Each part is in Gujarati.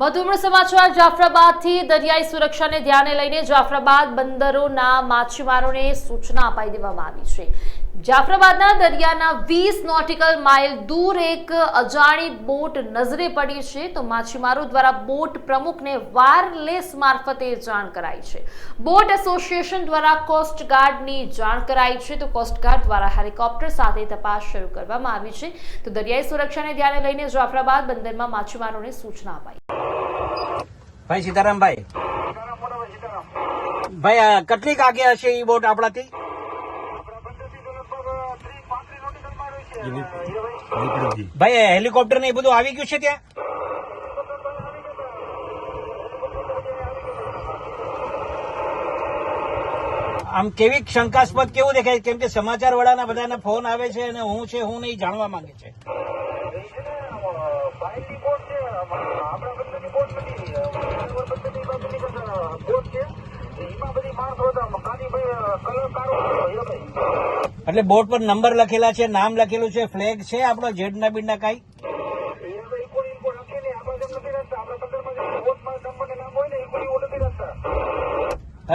વધુ સમાચાર જાફરાબાદથી દરિયાઈ સુરક્ષાને ધ્યાને લઈને જાફરાબાદ બંદરોના માછીમારોને સૂચના અપાઈ દેવામાં આવી છે. જાફરાબાદના દરિયાના વીસ નોટિકલ માઇલ દૂર એક અજાણી બોટ નજરે પડી છે તો માછીમારો દ્વારા બોટ પ્રમુખને વાયરલેસ મારફતે જાણ કરાઈ છે. બોટ એસોસિએશન દ્વારા કોસ્ટગાર્ડની જાણ કરાઈ છે તો કોસ્ટગાર્ડ દ્વારા હેલિકોપ્ટર સાથે તપાસ શરૂ કરવામાં આવી છે. તો દરિયાઈ સુરક્ષાને ધ્યાને લઈને જાફરાબાદ બંદરમાં માછીમારોને સૂચના અપાઈ. ભાઈ સીતારામભાઈ ભાઈ. આ કેટલીક આગે હશે એ બોટ આપણાથી? ભાઈ હેલિકોપ્ટર ને એ બધું આવી ગયું છે ત્યાં? આમ કેવી શંકાસ્પદ કેવું દેખાય? કેમ કે સમાચાર વાળાના બધાને ફોન આવે છે અને હું છે, હું નહીં જાણવા માંગે છે. એટલે બોર્ડ પર નંબર લખેલા છે નામ લખેલું છે ફ્લેગ છે આપણો જેડના બીડના કાંઈ?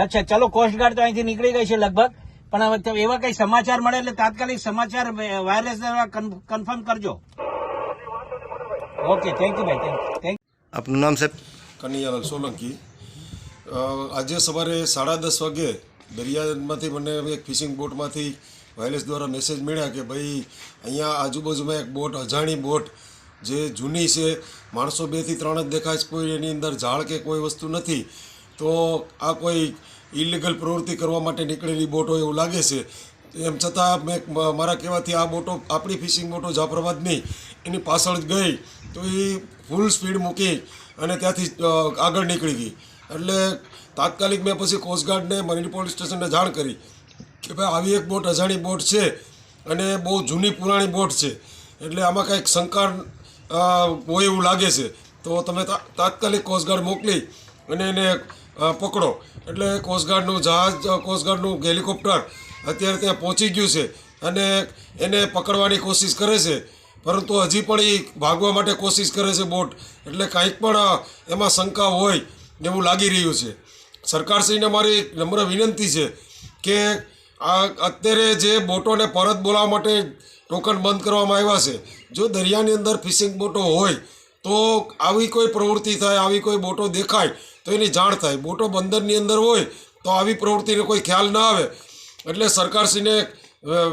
અચ્છા ચલો કોસ્ટગાર્ડ તો અહીંથી નીકળી ગઈ છે લગભગ. પણ હવે એવા કઈ સમાચાર મળે એટલે તાત્કાલિક સમાચાર વાયરલેસ દ્વારા કન્ફર્મ કરજો. ઓકે થેન્ક યુ ભાઈ થેન્ક યુ આપનું નામ સાહેબ? કનૈયાલાલ સોલંકી. આજે સવારે સાડા દસ વાગે દરિયામાંથી મને એક ફિશિંગ બોટમાંથી વાયરલેસ દ્વારા મેસેજ મળ્યા કે ભાઈ અહીંયા આજુબાજુમાં એક બોટ અજાણી બોટ જે જૂની છે માણસો બેથી ત્રણ જ દેખાય છે કોઈ એની અંદર ઝાડ કે કોઈ વસ્તુ નથી. તો આ કોઈ ઇલીગલ પ્રવૃત્તિ કરવા માટે નીકળેલી બોટ હોય એવું લાગે છે. એમ છતાં મેં મારા કહેવાથી આ બોટો, આપણી ફિશિંગ બોટો જાફરાબાદની એની પાછળ ગઈ. તો એ ફૂલ સ્પીડ મૂકી અને ત્યાંથી આગળ નીકળી ગઈ. એટલે તાત્કાલિક મેં પછી કોસ્ટગાર્ડને મરીન પોલીસ સ્ટેશનને જાણ કરી કે ભાઈ, આવી એક બોટ અજાણી બોટ છે અને બહુ જૂની પુરાણી બોટ છે. એટલે આમાં કંઈક શંકા હોય એવું લાગે છે. તો તમે તાત્કાલિક કોસ્ટગાર્ડ મોકલી અને એને પકડો. એટલે કોસ્ટગાર્ડનું જહાજ કોસ્ટગાર્ડનું હેલિકોપ્ટર અત્યારે ત્યાં પહોંચી ગયું છે અને એને પકડવાની કોશિશ કરે છે. પરંતુ હજી પણ એ ભાગવા માટે કોશિશ કરે છે બોટ. એટલે કાંઈક પણ એમાં શંકા હોય એવું લાગી રહ્યું છે. સરકારશ્રીને મારી નમ્ર વિનંતી છે કે આ અત્યારે જે બોટોને પરત બોલાવવા માટે ટોકન બંધ કરવામાં આવ્યા છે, જો દરિયાની અંદર ફિશિંગ બોટો હોય, તો આવી કોઈ પ્રવૃત્તિ થાય, આવી કોઈ બોટો દેખાય તો એની જાણ થાય. બોટો બંદરની અંદર હોય તો આવી પ્રવૃત્તિનો કોઈ ખ્યાલ ના આવે. એટલે સરકારશ્રીને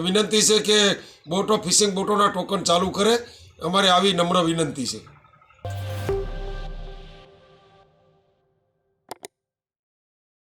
વિનંતી છે કે બોટો ફિશિંગ બોટોના ટોકન ચાલુ કરે. અમારે આવી નમ્ર વિનંતી છે.